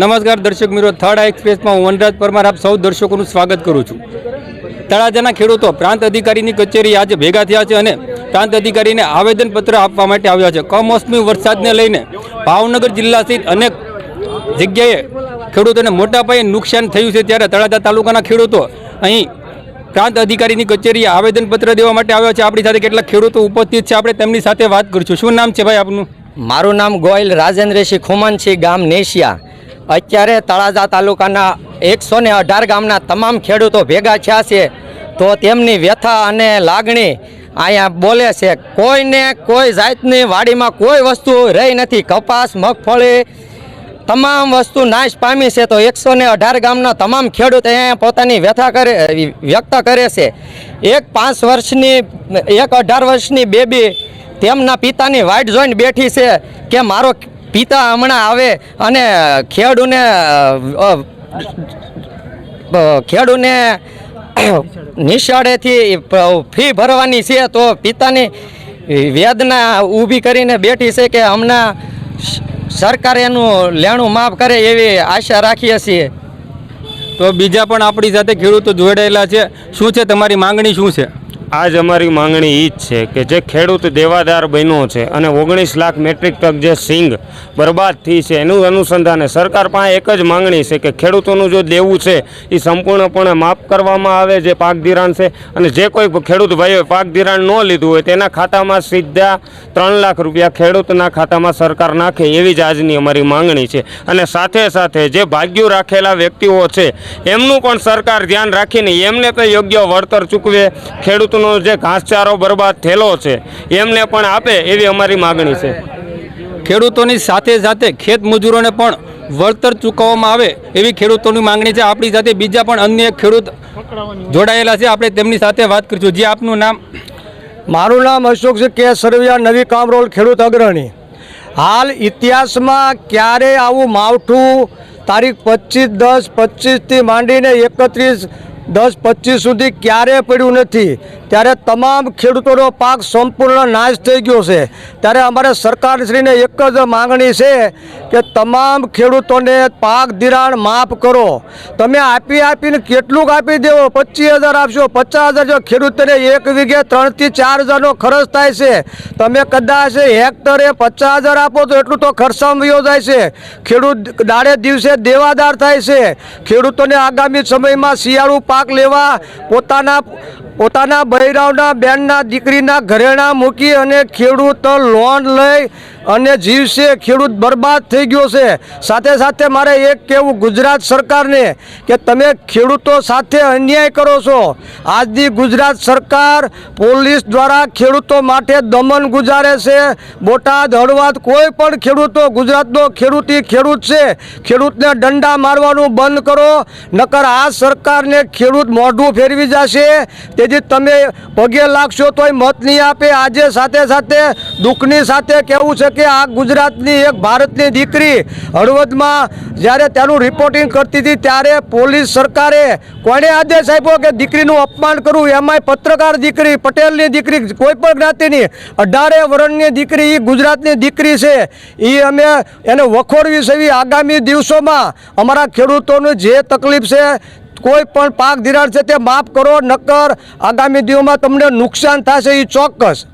નમસ્કાર દર્શક મિત્રો, થર્ડ એક્સપ્રેસમાં હું વનરાજ પરમાર આપ સૌ દર્શકોનું સ્વાગત કરું છું. તળાજાના ખેડૂતો, પ્રાંત અધિકારીની કચેરી આજે ભેગા થયા છે અને પ્રાંત અધિકારીને આવેદનપત્ર આપવા માટે આવ્યા છે. કમોસમી વરસાદને લઈને ભાવનગર જિલ્લા સહિત અનેક જગ્યાએ ખેડૂતોને મોટા પાયે નુકસાન થયું છે. ત્યારે તળાજા તાલુકાના ખેડૂતો અહીં પ્રાંત અધિકારીની કચેરીએ આવેદનપત્ર દેવા માટે આવ્યા છે. આપણી સાથે કેટલાક ખેડૂતો ઉપસ્થિત છે. આપણે તેમની સાથે વાત કરીશું. શું નામ છે ભાઈ આપનું? મારું નામ ગોયલ રાજેન્દ્રસિંહ ખુમાનસિંહ ગામ નેશિયા. અત્યારે તળાજા તાલુકાના એકસો ને અઢાર ગામના તમામ ખેડૂતો ભેગા થયા છે. તો તેમની વ્યથા અને લાગણી અહીંયા બોલે છે, કોઈને કોઈ જાતની વાડીમાં કોઈ વસ્તુ રહી નથી. કપાસ, મગફળી, તમામ વસ્તુ નાશ પામી છે. તો એકસો ને અઢાર ગામના તમામ ખેડૂત અહીંયા પોતાની વ્યથા કરે, વ્યક્ત કરે છે. એક પાંચ વર્ષની, એક અઢાર વર્ષની બેબી તેમના પિતાની વાઇટ જોઈને બેઠી છે કે, મારો પિતા હમણાં આવે અને ખેડૂને ખેડૂને નિશાળેથી ફી ભરવાની છે, તો પિતાની વેદના ઊભી કરીને બેઠી છે કે હમણાં સરકાર એનું લેણું માફ કરે એવી આશા રાખીએ છીએ. તો બીજા પણ આપણી સાથે ખેડૂતો જોડાયેલા છે. શું છે? તમારી માંગણી શું છે? આજ અમારી માંગણી એ જ છે કે જે ખેડૂત દેવાદાર બન્યો છે અને ઓગણીસ લાખ મેટ્રિક ટન જે સિંગ બરબાદ થઈ છે એનું અનુસંધાને સરકાર પાસે એક જ માંગણી છે કે ખેડૂતોનું જો દેવું છે એ સંપૂર્ણપણે માફ કરવામાં આવે જે પાક ધિરાણ છે અને જે કોઈ ખેડૂત ભાઈઓએ પાક ધિરાણ ન લીધું હોય તેના ખાતામાં સીધા ત્રણ લાખ રૂપિયા ખેડૂતના ખાતામાં સરકાર નાખે એવી જ આજની અમારી માંગણી છે. અને સાથે સાથે જે ભાગ્યું રાખેલા વ્યક્તિઓ છે, એમનું પણ સરકાર ધ્યાન રાખીને એમને કંઈ યોગ્ય વળતર ચૂકવે, ખેડૂતનો જે ઘાસચારો બરબાદ થયેલો છે એમને પણ આપે એવી અમારી માગણી છે. ખેડૂતોની સાથે સાથે ખેત મજૂરોને પણ વળતર ચૂકવવામાં આવે એવી ખેડૂતોની માંગણી છે. આપણી સાથે બીજા પણ અન્ય ખેડૂત જોડાયેલા છે. આપણે તેમની સાથે વાત કરીશું. જે આપનું નામ? મારું નામ અશોક છે. કે સરવિયા નવી કામરોલ ખેડૂત અગ્રણી. હાલ ઇતિહાસમાં ક્યારે આવું માવઠું તારીખ પચીસ દસ પચીસથી માંડીને એકત્રીસ દસ પચીસ સુધી ક્યારે પડ્યું નથી. ત્યારે તમામ ખેડૂતોનો પાક સંપૂર્ણ નાશ થઈ ગયો છે. ત્યારે અમારે સરકારશ્રીને એક જ માગણી છે કે તમામ ખેડૂતોને પાક ધિરાણ માફ કરો. તમે આપી આપીને કેટલુંક આપી દેવો, પચીસ હજાર આપશો, પચાસ હજાર જો ખેડૂતોને એક વીઘે ત્રણથી ચાર હજારનો ખર્ચ થાય છે. તમે કદાચ હેક્ટરે પચાસ હજાર આપો તો એટલું તો ખર્ચામાં વયો જાય છે. ખેડૂત દાડે દિવસે દેવાદાર થાય છે. ખેડૂતોને આગામી સમયમાં શિયાળુ પાક લેવા પોતાના પોતાના બૈરાવના બેનના દીકરીના ઘરેણા મૂકી અને ખેડૂત લોન લઈ અને જીવશે ખેડૂત બરબાદ થઈ ગયો છે. સાથે સાથે મારે એક કહેવું ગુજરાત સરકારને કે તમે ખેડૂતો સાથે અન્યાય કરો છો. આજની ગુજરાત સરકાર પોલીસ દ્વારા ખેડૂતો માટે દમન ગુજારે છે. બોટાદ, હળવાદ કોઈ પણ ખેડૂતો ગુજરાતનો ખેડૂત ખેડૂત છે. ખેડૂતને દંડા મારવાનું બંધ કરો. નકર આ સરકારને ખેડૂત મોઢું ફેરવી જશે. તેથી તમે પગે લાગશો તોય મત નહીં આપે. આજે સાથે સાથે દુઃખની સાથે કહેવું છે કે આ ગુજરાતની એક ભારતની દીકરી હળવદમાં જ્યારે તેનું રિપોર્ટિંગ કરતી હતી, ત્યારે પોલીસ સરકારે કોણે આદેશ આપ્યો કે દીકરીનું અપમાન કરવું? એમાંય પત્રકાર દીકરી, પટેલની દીકરી, કોઈ પણ જ્ઞાતિની, અઢારે વરણની દીકરી એ ગુજરાતની દીકરી છે. એ અમે એને વખોડવી છે. આગામી દિવસોમાં અમારા ખેડૂતોને જે તકલીફ છે, કોઈ પણ પાક ધિરાણ છે તે માફ કરો નક્કર આગામી દિવસમાં તમને નુકસાન થશે એ ચોક્કસ.